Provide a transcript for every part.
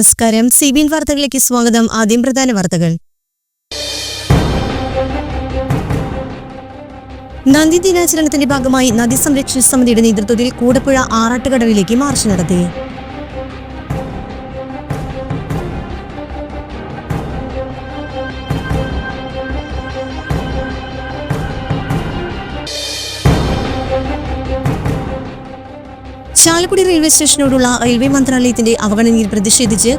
നമസ്കാരം. C N വാർത്തകളിലേക്ക് സ്വാഗതം. ആദ്യം പ്രധാന വാർത്തകൾ. നന്ദി ദിനാചരണത്തിന്റെ ഭാഗമായി നദി സംരക്ഷണ സമിതിയുടെ നേതൃത്വത്തിൽ കൂടപ്പുഴ ആറാട്ടുകടവിലേക്ക് മാർച്ച് നടത്തി. ചാലക്കുടി റെയിൽവേ സ്റ്റേഷനോടുള്ള റെയിൽവേ മന്ത്രാലയത്തിന്റെ അവഗണനയിൽ പ്രതിഷേധിച്ച്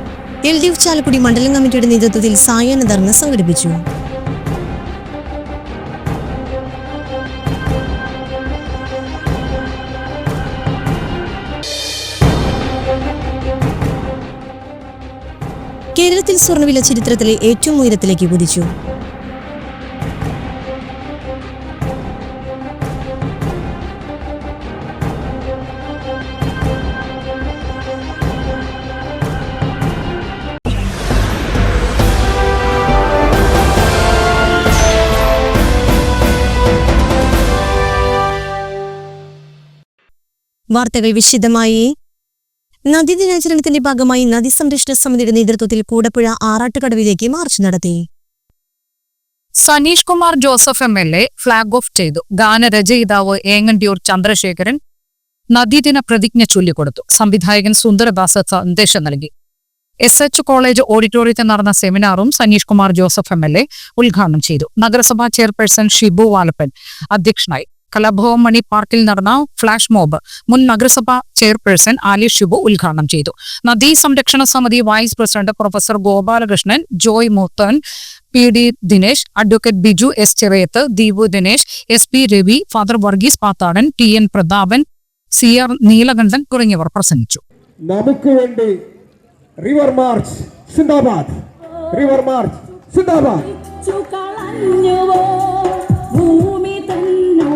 എൽ ഡി എഫ് ചാലക്കുടി മണ്ഡലം കമ്മിറ്റിയുടെ നേതൃത്വത്തിൽ സായാഹ്ന ധർണ സംഘടിപ്പിച്ചു. കേരളത്തിൽ സ്വർണവില ചരിത്രത്തിലെ ഏറ്റവും ഉയരത്തിലേക്ക് കുതിച്ചു. വാർത്തകൾ വിശദമായി. നദീദിനാചരണത്തിന്റെ ഭാഗമായി നദി സംരക്ഷണ സമിതിയുടെ നേതൃത്വത്തിൽ കൂടപ്പുഴ ആറാട്ടുകടവിലേക്ക് മാർച്ച് നടത്തി. Saneesh Kumar Joseph M L A flag off ചെയ്തു. ഗാനരചയിതാവ് ഏങ്ങണ്ടിയൂർ ചന്ദ്രശേഖരൻ നദീദിന പ്രതിജ്ഞ ചൊല്ലിക്കൊടുത്തു. സംവിധായകൻ സുന്ദരദാസ് സന്ദേശം നൽകി. എസ് എച്ച് കോളേജ് ഓഡിറ്റോറിയത്തിൽ നടന്ന സെമിനാറും Saneesh Kumar Joseph M L A ഉദ്ഘാടനം ചെയ്തു. നഗരസഭാ ചെയർപേഴ്സൺ ഷിബു വാലപ്പൻ അധ്യക്ഷനായി. കലാഭവൻ മണി പാർക്കിൽ നടന്ന ഫ്ളാഷ് മോബ് മുൻ നഗരസഭാ ചെയർപേഴ്സൺ ആലി ഷിബു ഉദ്ഘാടനം ചെയ്തു. നദീ സംരക്ഷണ സമിതി vice president professor Gopalakrishnan Joy Moothan P D Dinesh advocate Biju S Cheriyath Deepu Dinesh S P Ravi father Varghese Pathadan T N Prathapan C R Neelakantan തുടങ്ങിയവർ പ്രസംഗിച്ചു. നമുക്ക് വേണ്ടി റിവർ മാർച്ച് സിന്ദാബാദ്. റിവർ മാർച്ച് സിന്ദാബാദ്.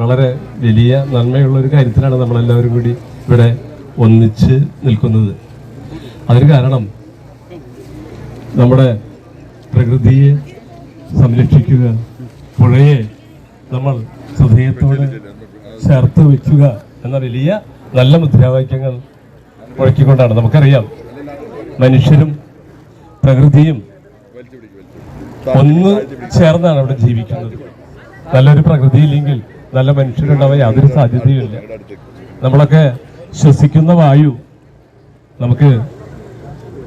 വളരെ വലിയ നന്മയുള്ള ഒരു കാര്യത്തിലാണ് നമ്മളെല്ലാവരും കൂടി ഇവിടെ ഒന്നിച്ച് നിൽക്കുന്നത്. അതിന് കാരണം നമ്മുടെ പ്രകൃതിയെ സംരക്ഷിക്കുക പുഴയെ നമ്മൾ ഹൃദയത്തോട് ചേർത്ത് വെക്കുക എന്ന വലിയ നല്ല മുദ്രാവാക്യങ്ങൾ മുഴക്കിക്കൊണ്ടാണ്. നമുക്കറിയാം മനുഷ്യരും പ്രകൃതിയും ഒന്ന് ചേർന്നാണ് അവിടെ ജീവിക്കുന്നത്. നല്ലൊരു പ്രകൃതി ഇല്ലെങ്കിൽ നല്ല മനുഷ്യരുണ്ടാവാൻ യാതൊരു സാധ്യതയുമില്ല. നമ്മളൊക്കെ ശ്വസിക്കുന്ന വായു നമുക്ക്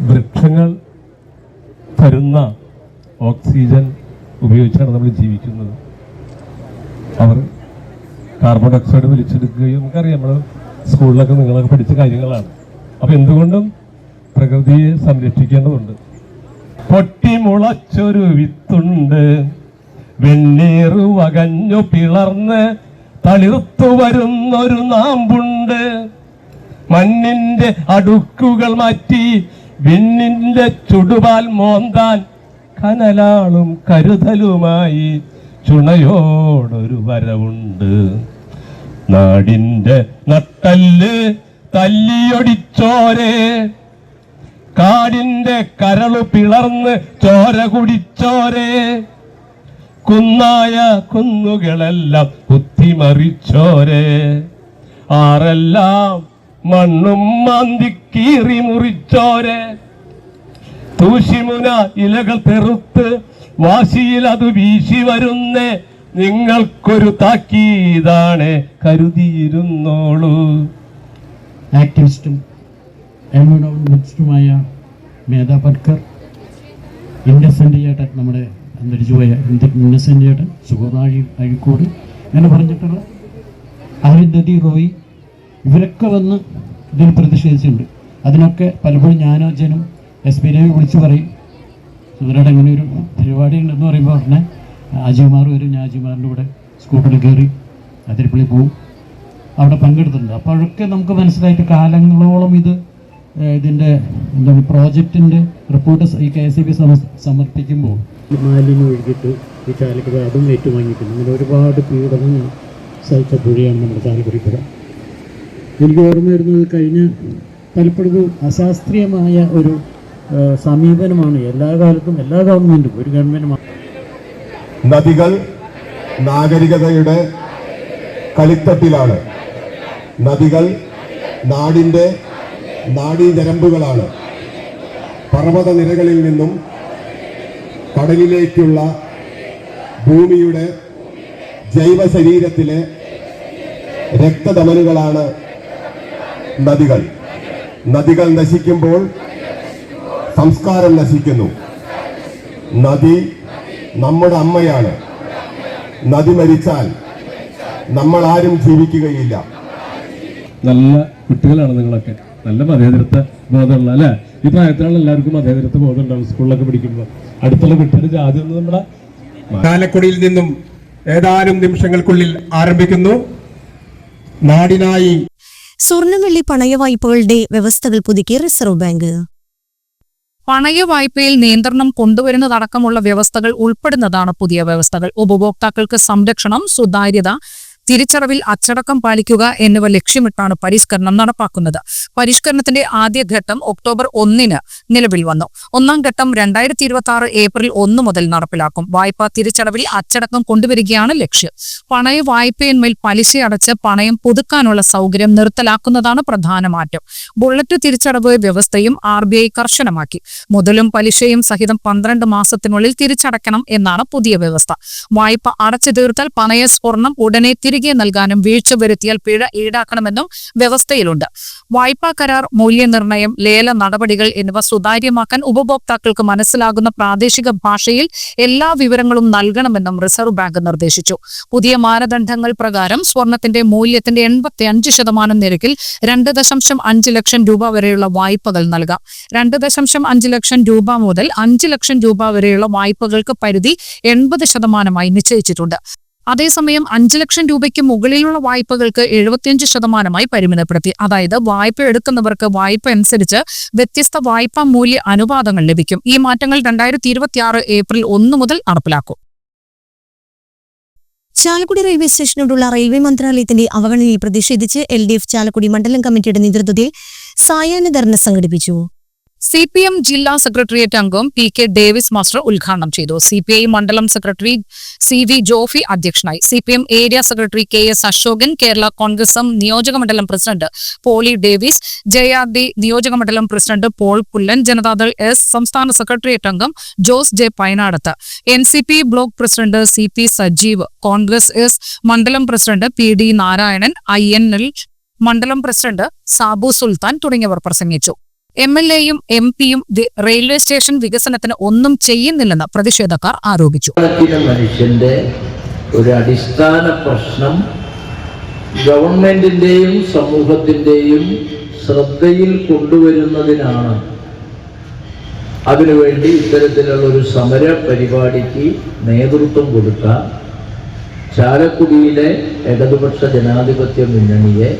വൃക്ഷങ്ങൾ തരുന്ന ഓക്സിജൻ ഉപയോഗിച്ചാണ് നമ്മൾ ജീവിക്കുന്നത്. അവർ കാർബൺ ഡയോക്സൈഡ് വലിച്ചെടുക്കുകയും നമുക്കറിയാം നമ്മൾ സ്കൂളിലൊക്കെ നിങ്ങളൊക്കെ പഠിച്ച കാര്യങ്ങളാണ്. അപ്പൊ എന്തുകൊണ്ടും പ്രകൃതിയെ സംരക്ഷിക്കേണ്ടതുണ്ട്. പൊട്ടിമുളച്ചൊരു വിത്തുണ്ട്. വെണ്ണീറു വകഞ്ഞു പിളർന്ന് തളിർത്തു വരുന്നൊരു നാമ്പുണ്ട്. മണ്ണിന്റെ അടുക്കുകൾ മാറ്റി വിണ്ണിന്റെ ചുടുപാൽ മോന്താൻ കനലാളും കരുതലുമായി ചുണയോടൊരു വരവുണ്ട്. നാടിന്റെ നട്ടൽ തല്ലിയൊടിച്ചോരെ. കാടിന്റെ കരളു പിളർന്ന് ചോര കുടിച്ചോരേ. കുന്നായ കുന്നുകളെല്ലാം കുത്തിമറിച്ചോരെ. ആരെല്ലാം മണ്ണും മാന്തി കീറി മുറിച്ചോരെ. തൂശിമുന ഇലകൾ തെറുത്ത് വാശിയിൽ അത് വീശി വരുന്നേ. നിങ്ങൾക്കൊരു താക്കീതാണ് കരുതിയിരുന്നോളൂ. ആക്ടിവിസ്റ്റും എൻവയോൺമെന്റിസ്റ്റുമായ മേധാ നമ്മുടെ അന്തരിച്ചുപോയ ഇന്നസെന്റേട്ടൻ സുഹൃതാഴി അഴിക്കോട് അങ്ങനെ പറഞ്ഞിട്ടുള്ള അരുന്ധതി റോയി ഇവരൊക്കെ വന്ന് ഇതിൽ പ്രതിഷേധിച്ചിട്ടുണ്ട്. അതിനൊക്കെ പലപ്പോഴും ഞാനോ അച്ഛനും എസ് പി രവി വിളിച്ചു പറയും. സുധരയുടെ അങ്ങനെ ഒരു പരിപാടി ഉണ്ടെന്ന് പറയുമ്പോൾ ഉടനെ അജിമാർ വരും ഞാൻ അജിമാറിന്റെ കൂടെ സ്കൂട്ടറിൽ കയറി അതിരപ്പള്ളി പോവും. അവിടെ പങ്കെടുത്തിട്ടുണ്ട്. അപ്പോഴൊക്കെ നമുക്ക് മനസ്സിലായിട്ട് കാലങ്ങളോളം ഇത് ഇതിന്റെ എന്താണ് പ്രോജക്റ്റിന്റെ റിപ്പോർട്ട് ഈ കെ എസ് ഇ ബി സമർപ്പിക്കുമ്പോൾ മാലിന്യം ഒഴുകിയിട്ട് ഈ ചാലക്കുടി അതും ഏറ്റുവാങ്ങിക്കുന്നു അങ്ങനെ ഒരുപാട് പീഡനങ്ങൾ സഹിച്ച പുഴയാണ് നമ്മുടെ ചാലക്കുടി പുഴ. എനിക്ക് ഓർമ്മ വരുന്നത് കഴിഞ്ഞ പലപ്പോഴും അശാസ്ത്രീയമായ ഒരു സമീപനമാണ്. എല്ലാ കാലത്തും എല്ലാ ഗവൺമെന്റും ഒരു ഗവൺമെന്റുമാണ് നദികൾ നാഗരികതയുടെ കളിത്തട്ടിലാണ്. നദികൾ നാടിന്റെ നാടീ ഞരമ്പുകളാണ്. പർവത നിരകളിൽ നിന്നും കടലിലേക്കുള്ള ഭൂമിയുടെ ജൈവ ശരീരത്തിലെ രക്തധമനുകളാണ് നദികൾ. നദികൾ നശിക്കുമ്പോൾ സംസ്കാരം നശിക്കുന്നു. നദി നമ്മുടെ അമ്മയാണ്. നദി മരിച്ചാൽ നമ്മൾ ആരും ജീവിക്കുകയില്ല. നല്ല കുട്ടികളാണ് നിങ്ങളൊക്കെ. നല്ല മതേതരത്വ ബോധമുള്ള അല്ലേ? ഈ പ്രായത്തിലുള്ള എല്ലാവർക്കും മതേതരത്വ ബോധം ഉണ്ടാവും സ്കൂളിലൊക്കെ പഠിക്കുമ്പോൾ അടുത്തുള്ള ജാതി ഒന്നും നമ്മുടെ ചാലക്കുടിയിൽ നിന്നും ഏതാനും നിമിഷങ്ങൾക്കുള്ളിൽ ആരംഭിക്കുന്നു. നാടിനായി സ്വർണവെള്ളി പണയ വായ്പകളുടെ വ്യവസ്ഥകൾ പുതുക്കി റിസർവ് ബാങ്ക്. പണയ വായ്പയിൽ നിയന്ത്രണം കൊണ്ടുവരുന്നതടക്കമുള്ള വ്യവസ്ഥകൾ ഉൾപ്പെടുന്നതാണ് പുതിയ വ്യവസ്ഥകൾ. ഉപഭോക്താക്കൾക്ക് സംരക്ഷണം സുതാര്യത തിരിച്ചടവിൽ അച്ചടക്കം പാലിക്കുക എന്നിവ ലക്ഷ്യമിട്ടാണ് പരിഷ്കരണം നടപ്പാക്കുന്നത്. പരിഷ്കരണത്തിന്റെ ആദ്യഘട്ടം ഒക്ടോബർ ഒന്നിന് നിലവിൽ വന്നു. ഒന്നാം ഘട്ടം രണ്ടായിരത്തി ഇരുപത്തി ആറ് ഏപ്രിൽ ഒന്ന് മുതൽ നടപ്പിലാക്കും. വായ്പാ തിരിച്ചടവിൽ അച്ചടക്കം കൊണ്ടുവരികയാണ് ലക്ഷ്യം. പണയ വായ്പയിന്മേൽ പലിശ അടച്ച് പണയം പുതുക്കാനുള്ള സൗകര്യം നിർത്തലാക്കുന്നതാണ് പ്രധാന മാറ്റം. ബുള്ളറ്റ് തിരിച്ചടവ് വ്യവസ്ഥയും ആർ ബി ഐ കർശനമാക്കി. മുതലും പലിശയും സഹിതം പന്ത്രണ്ട് മാസത്തിനുള്ളിൽ തിരിച്ചടയ്ക്കണം എന്നാണ് പുതിയ വ്യവസ്ഥ. വായ്പ അടച്ചു തീർത്താൽ പണയ സ്വർണം ഉടനെ തിരികെ നൽകാനും വീഴ്ച വരുത്തിയാൽ പിഴ ഈടാക്കണമെന്നും വ്യവസ്ഥയിലുണ്ട്. വായ്പാ കരാർ മൂല്യനിർണയം ലേല നടപടികൾ എന്നിവ സുതാര്യമാക്കാൻ ഉപഭോക്താക്കൾക്ക് മനസ്സിലാകുന്ന പ്രാദേശിക ഭാഷയിൽ എല്ലാ വിവരങ്ങളും നൽകണമെന്നും റിസർവ് ബാങ്ക് നിർദ്ദേശിച്ചു. പുതിയ മാനദണ്ഡങ്ങൾ പ്രകാരം സ്വർണത്തിന്റെ മൂല്യത്തിന്റെ എൺപത്തി അഞ്ച് ശതമാനം നിരക്കിൽ രണ്ട് ദശാംശം അഞ്ച് ലക്ഷം രൂപ വരെയുള്ള വായ്പകൾ നൽകാം. രണ്ട് ദശാംശം അഞ്ച് ലക്ഷം രൂപ മുതൽ അഞ്ച് ലക്ഷം രൂപ വരെയുള്ള വായ്പകൾക്ക് പരിധി എൺപത് ശതമാനമായി നിശ്ചയിച്ചിട്ടുണ്ട്. അതേസമയം അഞ്ച് ലക്ഷം രൂപയ്ക്ക് മുകളിലുള്ള വായ്പകൾക്ക് എഴുപത്തിയഞ്ച് ശതമാനമായി പരിമിതപ്പെടുത്തി. അതായത് വായ്പ എടുക്കുന്നവർക്ക് വായ്പ അനുസരിച്ച് വ്യത്യസ്ത വായ്പാ മൂല്യ അനുപാതങ്ങൾ ലഭിക്കും. ഈ മാറ്റങ്ങൾ രണ്ടായിരത്തി ഇരുപത്തിയാറ് ഏപ്രിൽ ഒന്ന് മുതൽ നടപ്പിലാക്കും. ചാലക്കുടി റെയിൽവേ സ്റ്റേഷനോടുള്ള റെയിൽവേ മന്ത്രാലയത്തിന്റെ അവഗണനയിൽ പ്രതിഷേധിച്ച് എൽ ഡി എഫ് ചാലക്കുടി മണ്ഡലം കമ്മിറ്റിയുടെ നേതൃത്വത്തിൽ സായാഹ്ന ധർണ സംഘടിപ്പിച്ചു. സി പി എം ജില്ലാ സെക്രട്ടേറിയറ്റ് അംഗം പി കെ ഡേവിസ് മാസ്റ്റർ ഉദ്ഘാടനം ചെയ്തു. സി പി ഐ മണ്ഡലം സെക്രട്ടറി സി വി ജോഫി അധ്യക്ഷനായി. C P M area secretary K S Ashokan Kerala Congress M നിയോജക മണ്ഡലം president Poly Davis J R D നിയോജക മണ്ഡലം പ്രസിഡന്റ് പോൾ പുല്ലൻ ജനതാദൾ എസ് സംസ്ഥാന സെക്രട്ടേറിയറ്റ് അംഗം Jose J Painadath N C P block president C P Sajeev Congress S മണ്ഡലം president P D Narayanan I N L മണ്ഡലം president Sabu Sultan തുടങ്ങിയവർ പ്രസംഗിച്ചു. എം എൽ എയും M പിയും റെയിൽവേ സ്റ്റേഷൻ വികസനത്തിന് ഒന്നും ചെയ്യുന്നില്ലെന്ന് പ്രതിഷേധക്കാർ ആരോപിച്ചു. മനുഷ്യന്റെ ഒരു അടിസ്ഥാന പ്രശ്നം ഗവൺമെന്റിന്റെയും സമൂഹത്തിന്റെയും ശ്രദ്ധയിൽ കൊണ്ടുവരുന്നതിനാണ്. അതിനുവേണ്ടി ഇത്തരത്തിലുള്ള ഒരു സമര പരിപാടിക്ക് നേതൃത്വം കൊടുത്ത ചാലക്കുടിയിലെ ഇടതുപക്ഷ ജനാധിപത്യ മുന്നണിയെ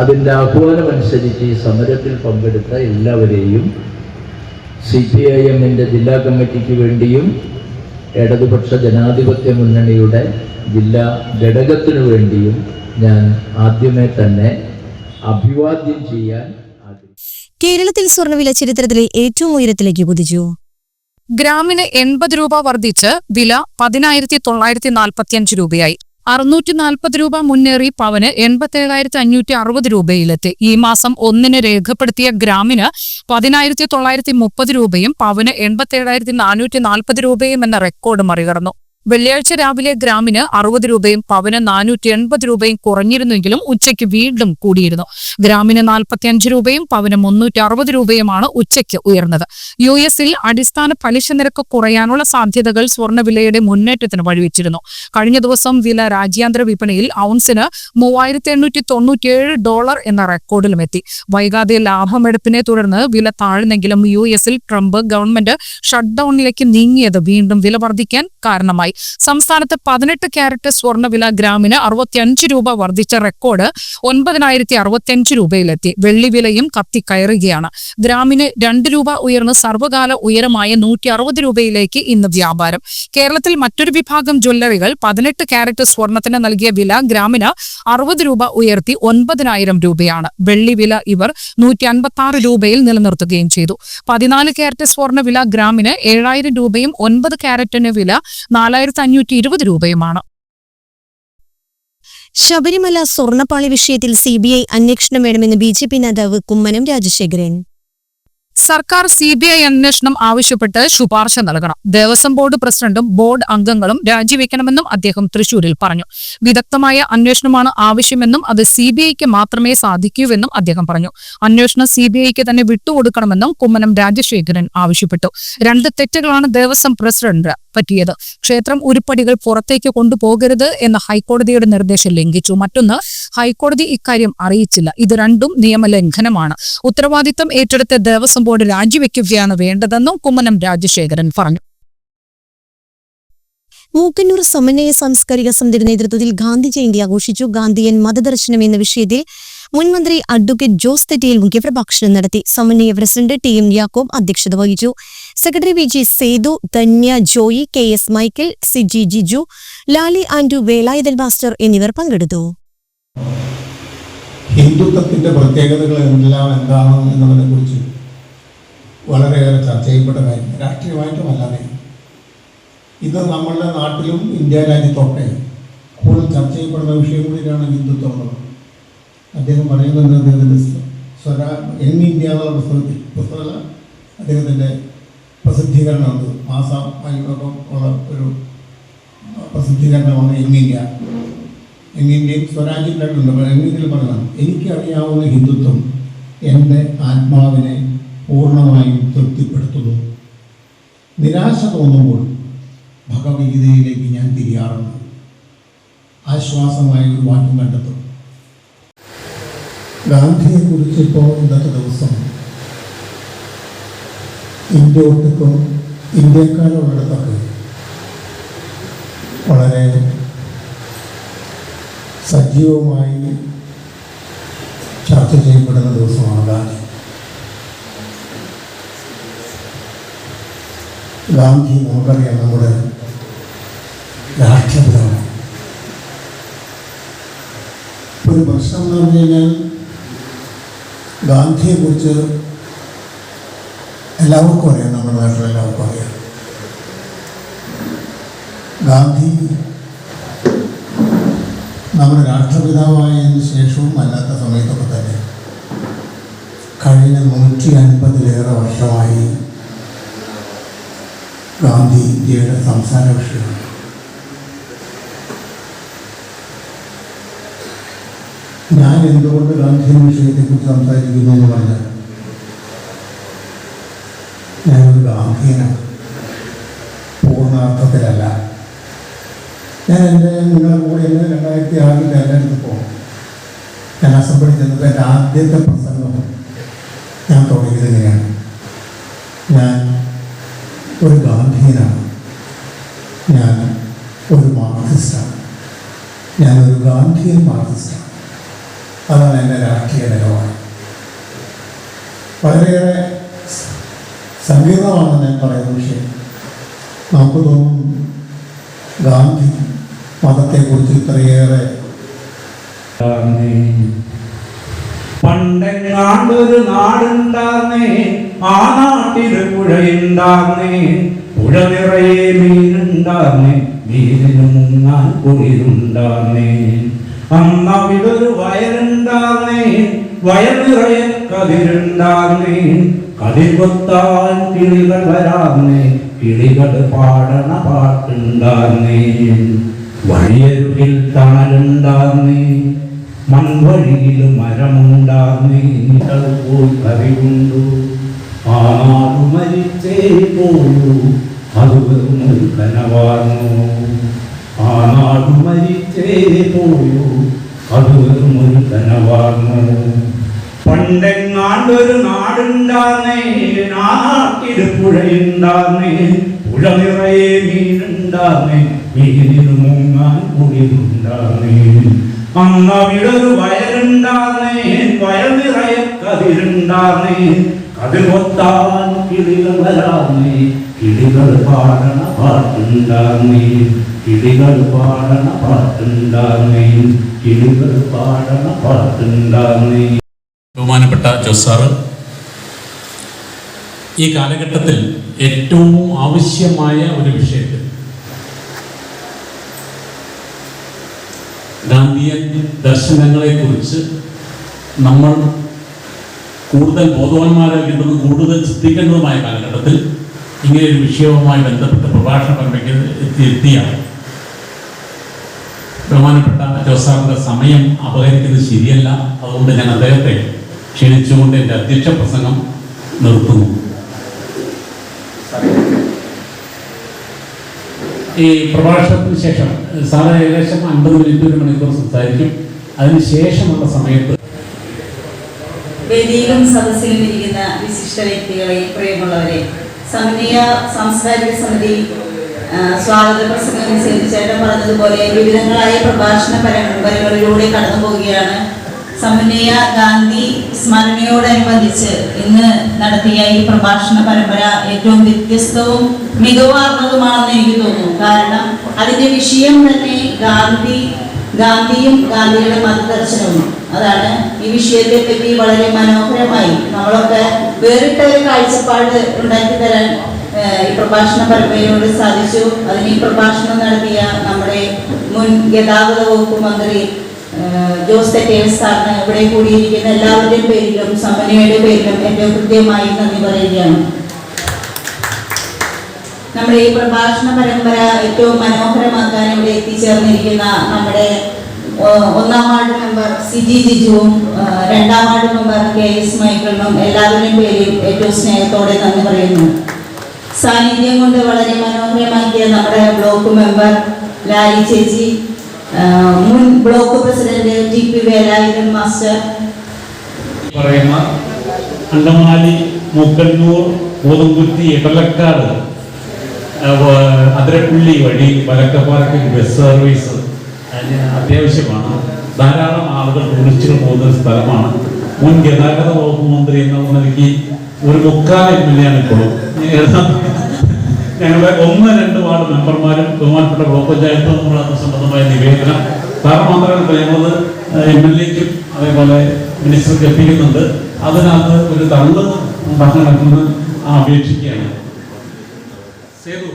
അതിന്റെ ആഹ്വാനമനുസരിച്ച് ഈ സമരത്തിൽ പങ്കെടുത്ത എല്ലാവരെയും സി പി ഐ എമ്മിന്റെ ജില്ലാ കമ്മിറ്റിക്ക് വേണ്ടിയും ഇടതുപക്ഷ ജനാധിപത്യ മുന്നണിയുടെ ജില്ലാ ഘടകത്തിനു വേണ്ടിയും ഞാൻ ആദ്യമേ തന്നെ അഭിവാദ്യം ചെയ്യാൻ കേരളത്തിൽ സ്വർണവില ചരിത്രത്തിലെ ഏറ്റവും ഉയരത്തിലേക്ക് കുതിച്ചു. ഗ്രാമിന് എൺപത് രൂപ വർദ്ധിച്ച് വില പതിനായിരത്തി തൊള്ളായിരത്തി നാൽപ്പത്തിയഞ്ച് രൂപയായി. അറുന്നൂറ്റി നാൽപ്പത് രൂപ മുന്നേറി പവന് എൺപത്തേഴായിരത്തി അഞ്ഞൂറ്റി അറുപത് രൂപയിലെത്തി. ഈ മാസം ഒന്നിന് രേഖപ്പെടുത്തിയ ഗ്രാമിന് പതിനായിരത്തി തൊള്ളായിരത്തി മുപ്പത് രൂപയും പവന് എൺപത്തേഴായിരത്തി നാനൂറ്റി നാൽപ്പത് രൂപയും എന്ന റെക്കോർഡ് മറികടന്നു. വെള്ളിയാഴ്ച രാവിലെ ഗ്രാമിന് അറുപത് രൂപയും പവന് നാനൂറ്റി എൺപത് രൂപയും കുറഞ്ഞിരുന്നെങ്കിലും ഉച്ചയ്ക്ക് വീണ്ടും കൂടിയിരുന്നു. ഗ്രാമിന് നാൽപ്പത്തിയഞ്ച് രൂപയും പവന് മുന്നൂറ്റി അറുപത് രൂപയുമാണ് ഉച്ചയ്ക്ക് ഉയർന്നത്. യു എസിൽ അടിസ്ഥാന പലിശ നിരക്ക് കുറയാനുള്ള സാധ്യതകൾ സ്വർണവിലയുടെ മുന്നേറ്റത്തിന് വഴിവെച്ചിരുന്നു. കഴിഞ്ഞ ദിവസം വില രാജ്യാന്തര വിപണിയിൽ ഔൺസിന് മൂവായിരത്തി എണ്ണൂറ്റി തൊണ്ണൂറ്റിയേഴ് ഡോളർ എന്ന റെക്കോർഡിലും എത്തി. വൈകാതെ ലാഭമെടുപ്പിനെ തുടർന്ന് വില താഴ്ന്നെങ്കിലും യു എസിൽ ട്രംപ് ഗവൺമെന്റ് ഷട്ട്ഡൌണിലേക്ക് നീങ്ങിയത് വീണ്ടും വില വർദ്ധിക്കാൻ കാരണമായി. സംസ്ഥാനത്ത് പതിനെട്ട് ക്യാരറ്റ് സ്വർണവില ഗ്രാമിന് അറുപത്തിയഞ്ച് രൂപ വർദ്ധിച്ച റെക്കോർഡ് ഒൻപതിനായിരത്തി അറുപത്തിയഞ്ച് രൂപയിലെത്തി. വെള്ളിവിലയും കത്തിക്കയറുകയാണ് ഗ്രാമിന് രണ്ട് രൂപ ഉയർന്ന് സർവകാല ഉയരമായ നൂറ്റി അറുപത് രൂപയിലേക്ക് ഇന്ന് വ്യാപാരം. കേരളത്തിൽ മറ്റൊരു വിഭാഗം ജ്വല്ലറികൾ പതിനെട്ട് ക്യാരറ്റ് സ്വർണത്തിന് നൽകിയ വില ഗ്രാമിന് അറുപത് രൂപ ഉയർത്തി ഒൻപതിനായിരം രൂപയാണ്. വെള്ളി വില ഇവർ നൂറ്റി അൻപത്തി ആറ് രൂപയിൽ നിലനിർത്തുകയും ചെയ്തു. പതിനാല് ക്യാരറ്റ് സ്വർണ വില ഗ്രാമിന് ഏഴായിരം രൂപയും ഒൻപത് ക്യാരറ്റിന് വില നാലായിരത്തി അഞ്ഞൂറ്റി ഇരുപത് രൂപയുമാണ്. ശബരിമല സ്വർണപ്പാളി വിഷയത്തിൽ സി ബി ഐ അന്വേഷണം വേണമെന്ന് ബി ജെ പി നേതാവ് കുമ്മനം രാജശേഖരൻ. സർക്കാർ സി ബി ഐ അന്വേഷണം ആവശ്യപ്പെട്ട് ശുപാർശ നൽകണം. ദേവസ്വം ബോർഡ് പ്രസിഡന്റും ബോർഡ് അംഗങ്ങളും രാജിവെക്കണമെന്നും അദ്ദേഹം തൃശൂരിൽ പറഞ്ഞു. വിദഗ്ധമായ അന്വേഷണമാണ് ആവശ്യമെന്നും അത് സി ബി ഐക്ക് മാത്രമേ സാധിക്കൂവെന്നും അദ്ദേഹം പറഞ്ഞു. അന്വേഷണം സി ബി ഐക്ക് തന്നെ വിട്ടുകൊടുക്കണമെന്നും കുമ്മനം രാജശേഖരൻ ആവശ്യപ്പെട്ടു. രണ്ട് തെറ്റുകളാണ് ദേവസ്വം പ്രസിഡന്റ് പറ്റിയത്. ക്ഷേത്രം ഉരുപ്പടികൾ പുറത്തേക്ക് കൊണ്ടുപോകരുത് എന്ന ഹൈക്കോടതിയുടെ നിർദ്ദേശം ലംഘിച്ചു. മറ്റൊന്ന് ഹൈക്കോടതി ഇക്കാര്യം അറിയിച്ചില്ല. ഇത് രണ്ടും നിയമലംഘനമാണ്. ഉത്തരവാദിത്തം ഏറ്റെടുത്ത് ദേവസ്വം ബോർഡ് രാജിവെക്കുകയാണ് വേണ്ടതെന്നും കുമ്മനം രാജശേഖരൻ പറഞ്ഞു. മൂക്കന്നൂർ സമന്വയ സാംസ്കാരിക സമിതിയുടെ നേതൃത്വത്തിൽ ഗാന്ധി ജയന്തി ആഘോഷിച്ചു. ഗാന്ധിയൻ മതദർശനം എന്ന വിഷയത്തിൽ മുൻ മന്ത്രി അഡ്വക്കേറ്റ് ജോസ് തെറ്റിയിൽ മുഖ്യപ്രഭാഷണം നടത്തി സമന്വയ പ്രസിഡന്റ് ടി എം യാക്കോബ് അധ്യക്ഷത വഹിച്ചു. Secretary V G Sethu Dhanya Joy K S Michael Siji Jiju Lali Andu Velayudhan master എന്നിവർ പങ്കെടുത്തു. ഹിന്ദുത്വത്തിന്റെ പ്രത്യേകതകൾ എന്തെല്ലാം എന്താണ് എന്നതിനെ കുറിച്ച് വളരെയേറെ ചർച്ച ചെയ്യപ്പെട്ട കാര്യം. രാഷ്ട്രീയമായിട്ടും അല്ലാതെ ഇത് നമ്മളുടെ നാട്ടിലും ഇന്ത്യ രാജ്യത്തൊക്കെ കൂടുതൽ ചർച്ച ചെയ്യപ്പെടുന്ന വിഷയം കൂടിയാണ് ഹിന്ദുത്വം എന്നുള്ളത്. അദ്ദേഹം പറയുന്നത് അദ്ദേഹത്തിന്റെ സ്വരാ എൻ ഇന്ത്യ എന്ന പുസ്തകത്തിൽ പുസ്തകമല്ല അദ്ദേഹത്തിന്റെ പ്രസിദ്ധീകരണമുണ്ട്. മാസം അതിനൊപ്പം ഉള്ള ഒരു പ്രസിദ്ധീകരണമാണ് എൻ ഇന്ത്യ. യങ് സ്വരാജ്യം രണ്ടുണ്ട് യങ് ഇന്ത്യയിൽ പറഞ്ഞതാണ് എനിക്കറിയാവുന്ന ഹിന്ദുത്വം എന്റെ ആത്മാവിനെ പൂർണമായും തൃപ്തിപ്പെടുത്തുന്നു. നിരാശ തോന്നുമ്പോൾ ഭഗവത്ഗീതയിലേക്ക് ഞാൻ തിരിയാറുണ്ട്. ആശ്വാസമായ ഒരു വാക്യം കണ്ടെത്തും. ഗാന്ധിയെക്കുറിച്ച് ഇപ്പോൾ ഇന്നത്തെ ദിവസം ഇന്ത്യ ഒട്ടുക്കും ഇന്ത്യക്കാരുള്ളിടത്തൊക്കെ വളരെ സജീവമായി ചർച്ച ചെയ്യപ്പെടുന്ന ദിവസമാണ് ഗാന്ധി. ഗാന്ധി നമുക്കറിയാം നമ്മുടെ രാഷ്ട്രപിതാവ്. ഒരു പ്രശ്നം എന്ന് പറഞ്ഞു കഴിഞ്ഞാൽ ഗാന്ധിയെക്കുറിച്ച് എല്ലാവർക്കും അറിയാം നമ്മുടെ നാട്ടിൽ എല്ലാവർക്കും അറിയാം. ഗാന്ധി നമ്മുടെ രാഷ്ട്രപിതാവായതിനു ശേഷവും അല്ലാത്ത സമയത്തൊക്കെ തന്നെ കഴിഞ്ഞ നൂറ്റി അൻപതിലേറെ വർഷമായി ഗാന്ധി ഇന്ത്യയുടെ സംസാര വിഷയമാണ് ഞാൻ എന്തുകൊണ്ട് ഗാന്ധിയുടെ വിഷയത്തെക്കുറിച്ച് സംസാരിക്കുന്നു എന്ന് പറഞ്ഞാൽ ഞാനൊരു ഗാന്ധിയനാണ് പൂർണാർത്ഥത്തിലല്ല. ഞാൻ എന്റെ നിങ്ങളുടെ കൂടെ എന്നെ രണ്ടായിരത്തി ആറിൽ തിരഞ്ഞെടുത്തപ്പോൾ ഞാൻ അസംബ്ലി ചെന്നപ്പോൾ എന്റെ ആദ്യത്തെ പ്രസംഗം ഞാൻ തുടങ്ങിയത് ഇങ്ങനെയാണ് ഞാൻ ഒരു ഗാന്ധിയനാണ്. ഞാൻ ഒരു മാർക്സിസ്റ്റാണ്. ഞാനൊരു ഗാന്ധിയൻ മാർക്സിസ്റ്റാണ്. അതാണ് എന്റെ രാഷ്ട്രീയ നിലപാട്. വളരെയേറെ സങ്കീർണമാണ് ഞാൻ പറയുന്ന വിഷയം നമുക്ക് തോന്നും ഗാന്ധി മതത്തെക്കുറിച്ച് ഇത്രയേറെ പണ്ടെങ്ങാണ്ടൊരു നാടുണ്ടാന്നേ ആ നാട്ടിൽ പുഴയുണ്ടാന്നേ പുഴ നിറയെ മീനുണ്ടാന്നേ മീനിന് മുങ്ങാൻ കുളിരുണ്ടാന്നേ അന്നവിടൊരു വയലുണ്ടാന്നേ വയൽ നിറയെ കതിരുണ്ടാന്നേ കതിർ കൊത്താൻ കിളികൾ വരാന്നേ കിളികൾ പാടണ പാട്ടുണ്ടാന്നേ വഴിയരുകിൽ തണലുണ്ടാന്നേ മൺവഴിയിൽ മരമുണ്ടാന്നേ നിങ്ങൾ പോയി കറിയുണ്ടു ആ നാടു മരിച്ചേ പോയു അത് വെറും കനവാർന്നു ആ നാടു മരിച്ചേ പോയോ അത് വെറും ഒരു കനവാർന്നു പണ്ടെങ്ങാണ്ടൊരു നാടുണ്ടാന്നേ നാട്ടിൽ പുഴയുണ്ടാന്നേ പുഴ നിറയെ മീനുണ്ടാന്നേ മീനിനു മുങ്ങാൻ കുളിരുണ്ടാർന്നേൻ അന്നവിടൊരു വയലുണ്ടാന്നേ വയൽ നിറയെ കതിരുണ്ടാന്നേ കതിർ കൊത്താൻ കിളികൾ വരാന്നേ കിളികൾ പാടണ പാട്ടുണ്ടാർന്നേ കിളികൾ പാടണ പാട്ടുണ്ടാകുന്നേ കിളികൾ പാടണ പാട്ടുണ്ടാകുന്നേ ബഹുമാനപ്പെട്ട ജോസാറ് ഈ കാലഘട്ടത്തിൽ ഏറ്റവും ആവശ്യമായ ഒരു വിഷയത്തിൽ ഗാന്ധിയൻ ദർശനങ്ങളെക്കുറിച്ച് നമ്മൾ കൂടുതൽ ബോധവാന്മാരാകേണ്ടതും കൂടുതൽ ചിന്തിക്കേണ്ടതുമായ കാലഘട്ടത്തിൽ ഇങ്ങനെ ഒരു വിഷയവുമായി ബന്ധപ്പെട്ട പ്രഭാഷണം എത്തിയാണ്. ബഹുമാനപ്പെട്ട ജോസാറിന്റെ സമയം അപഹരിക്കുന്നത് ശരിയല്ല. അതുകൊണ്ട് ഞാൻ അദ്ദേഹത്തെ ക്ഷണിച്ചുകൊണ്ട് എന്റെ അധ്യക്ഷ പ്രസംഗം നിർത്തുന്നു. ഈ പ്രഭാഷണത്തിന് ശേഷം സാറ് ഏകദേശം അൻപത് മിനിറ്റ് ഒരു മണിക്കൂർ സംസാരിക്കും. അതിനുശേഷമുള്ള സമയത്ത് വേദിയിലും സദസ്സിലും ഇരിക്കുന്ന വിശിഷ്ട വ്യക്തികളെ പ്രിയമുള്ളവരെ സമന്വയ സാംസ്കാരിക സമിതി സ്വാഗത പ്രസംഗം ചേട്ടൻ പറഞ്ഞതുപോലെ വിവിധങ്ങളായ പ്രഭാഷണ പരമ്പരകളിലൂടെ കടന്നു പോവുകയാണ്. സമന്വയ ഗാന്ധി സ്മരണയോടനുബന്ധിച്ച് ഇന്ന് നടത്തിയ ഈ പ്രഭാഷണ പരമ്പര ഏറ്റവും വ്യത്യസ്തവും മികവാർന്നതുമാണെന്ന് എനിക്ക് തോന്നുന്നു. കാരണം അതിന്റെ വിഷയം തന്നെ ഗാന്ധി ഗാന്ധിയും ഗാന്ധിയുടെ മതദർശനവും. അതാണ് ഈ വിഷയത്തെ പറ്റി വളരെ മനോഹരമായി നമ്മളൊക്കെ വേറിട്ട ഒരു കാഴ്ചപ്പാട് ഉണ്ടാക്കി തരാൻ ഈ പ്രഭാഷണ പരമ്പരയോട് സാധിച്ചു. അതിന് ഈ പ്രഭാഷണം നടത്തിയ നമ്മുടെ മുൻ ഗതാഗത വകുപ്പ് മന്ത്രി ജോസ് തെറ്റേസ് സാറിന് ഇവിടെ കൂടിയിരിക്കുന്ന എല്ലാവരുടെയും പേരിലും സമനയുടെ പേരിലും എന്റെ കൃത്യമായി നന്ദി പറയുകയാണ്. നമ്മുടെ ഈ പ്രഭാഷണ പരമ്പര ഏറ്റവും മനോഹരമാക്കാൻ ഇവിടെ എത്തിച്ചേർന്നിരിക്കുന്ന നമ്മുടെ ഒന്നാം വാർഡ് മെമ്പർ സിജി ജിജുവും രണ്ടാം വാർഡ് മെമ്പർ കെ എസ് മൈക്കിളിനും എല്ലാവരുടെയും പേരിൽ ഏറ്റവും സ്നേഹത്തോടെ നന്ദി പറയുന്നു. സാന്നിധ്യം കൊണ്ട് വളരെ മനോഹരമാക്കിയ നമ്മുടെ ബ്ലോക്ക് മെമ്പർ ലാലി ചേച്ചി മുൻ block president T P Velayudhan master പറയുന്ന അണ്ടമാലി മൂക്കന്നൂർ കോതംകുറ്റി ഇടലക്കാട് അതിരപ്പള്ളി വഴി വലക്കപ്പാറയ്ക്ക് ബസ് സർവീസ് അത്യാവശ്യമാണ്. ധാരാളം ആളുകൾ ടൂറിസ്റ്റുകൾ പോകുന്ന സ്ഥലമാണ്. മുൻ ഗതാഗത വകുപ്പ് മന്ത്രി എന്നുള്ള നിലയ്ക്ക് ഒരു മുക്കാൽ എം എൽ എ ആണ് ഇപ്പോഴും ഞങ്ങളുടെ ഒന്ന് രണ്ട് വാർഡ് മെമ്പർമാരും ബഹുമാനപ്പെട്ട ബ്ലോക്ക് പഞ്ചായത്ത് നമ്മളത് സംബന്ധമായ നിവേദനം. കാരണം മാത്രമല്ല പറയുന്നത് എം എൽ എക്കും അതേപോലെ മിനിസ്റ്റർക്ക് എത്തിക്കുന്നുണ്ട്. അതിനകത്ത് ഒരു തള്ള് ഉണ്ടാക്കണമെന്ന് അപേക്ഷിക്കുകയാണ്. സേതു.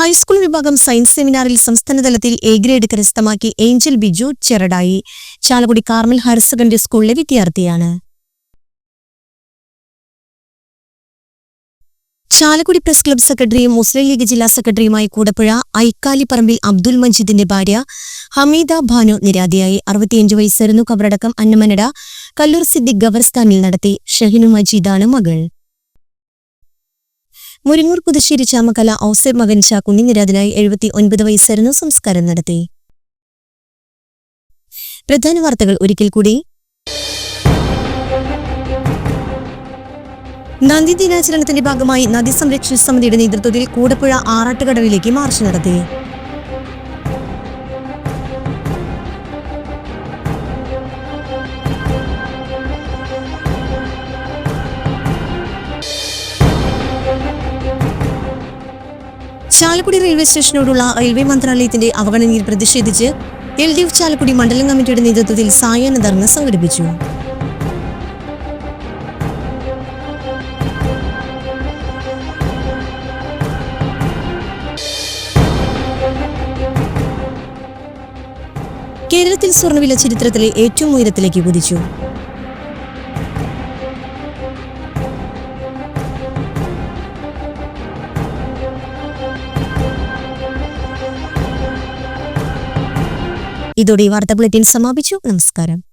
ഹൈസ്കൂൾ വിഭാഗം സയൻസ് സെമിനാറിൽ സംസ്ഥാനതലത്തിൽ എ ഗ്രേഡ് കരസ്ഥമാക്കി Angel Biju ചെറടായി. Chalakudy Carmel higher secondary സ്കൂളിലെ വിദ്യാർത്ഥിയാണ്. ചാലക്കുടി പ്രസ് ക്ലബ് സെക്രട്ടറിയും മുസ്ലിം ലീഗ് ജില്ലാ സെക്രട്ടറിയുമായി കൂടപ്പുഴ ഐക്കാലി പറമ്പിൽ അബ്ദുൽ മജീദിന്റെ ഭാര്യ ഹമീദ ഭാനു നിര്യാതയായി അറുപത്തിയഞ്ച് വയസ്സായിരുന്നു കബറടക്കം അന്നമനട കല്ലൂർ സിദ്ദിഖ് ഖബർസ്ഥാനിൽ നടത്തി. ഷഹിനു മജീദാണ് മകൾ. മുരിങ്ങൂർ പുതുശ്ശേരി ചാമക്കല ഔസേബ് മകൻ ചാക്കുണ്ണി നിര്യാതനായി എഴുപത്തി ഒൻപത് വയസ്സായിരുന്നു സംസ്കാരം നടത്തി. പ്രധാന വാർത്തകൾ ഒരിക്കൽ കൂടി. നദി ദിനാചരണത്തിന്റെ ഭാഗമായി നദി സംരക്ഷണ സമിതിയുടെ നേതൃത്വത്തിൽ കൂടപ്പുഴ ആറാട്ടുകടവിലേക്ക് മാർച്ച് നടത്തി. ചാലക്കുടി റെയിൽവേ സ്റ്റേഷനോടുള്ള റെയിൽവേ മന്ത്രാലയത്തിന്റെ അവഗണനയിൽ പ്രതിഷേധിച്ച് എൽ ഡി എഫ് ചാലക്കുടി മണ്ഡലം കമ്മിറ്റിയുടെ നേതൃത്വത്തിൽ സായാഹ്ന ധർണ സംഘടിപ്പിച്ചു. സ്വർണവില ചരിത്രത്തിലെ ഏറ്റവും ഉയരത്തിലേക്ക് കുതിച്ചു. ഇതോടെ ഈ വാർത്താ ബുള്ളറ്റിൻ സമാപിച്ചു. നമസ്കാരം.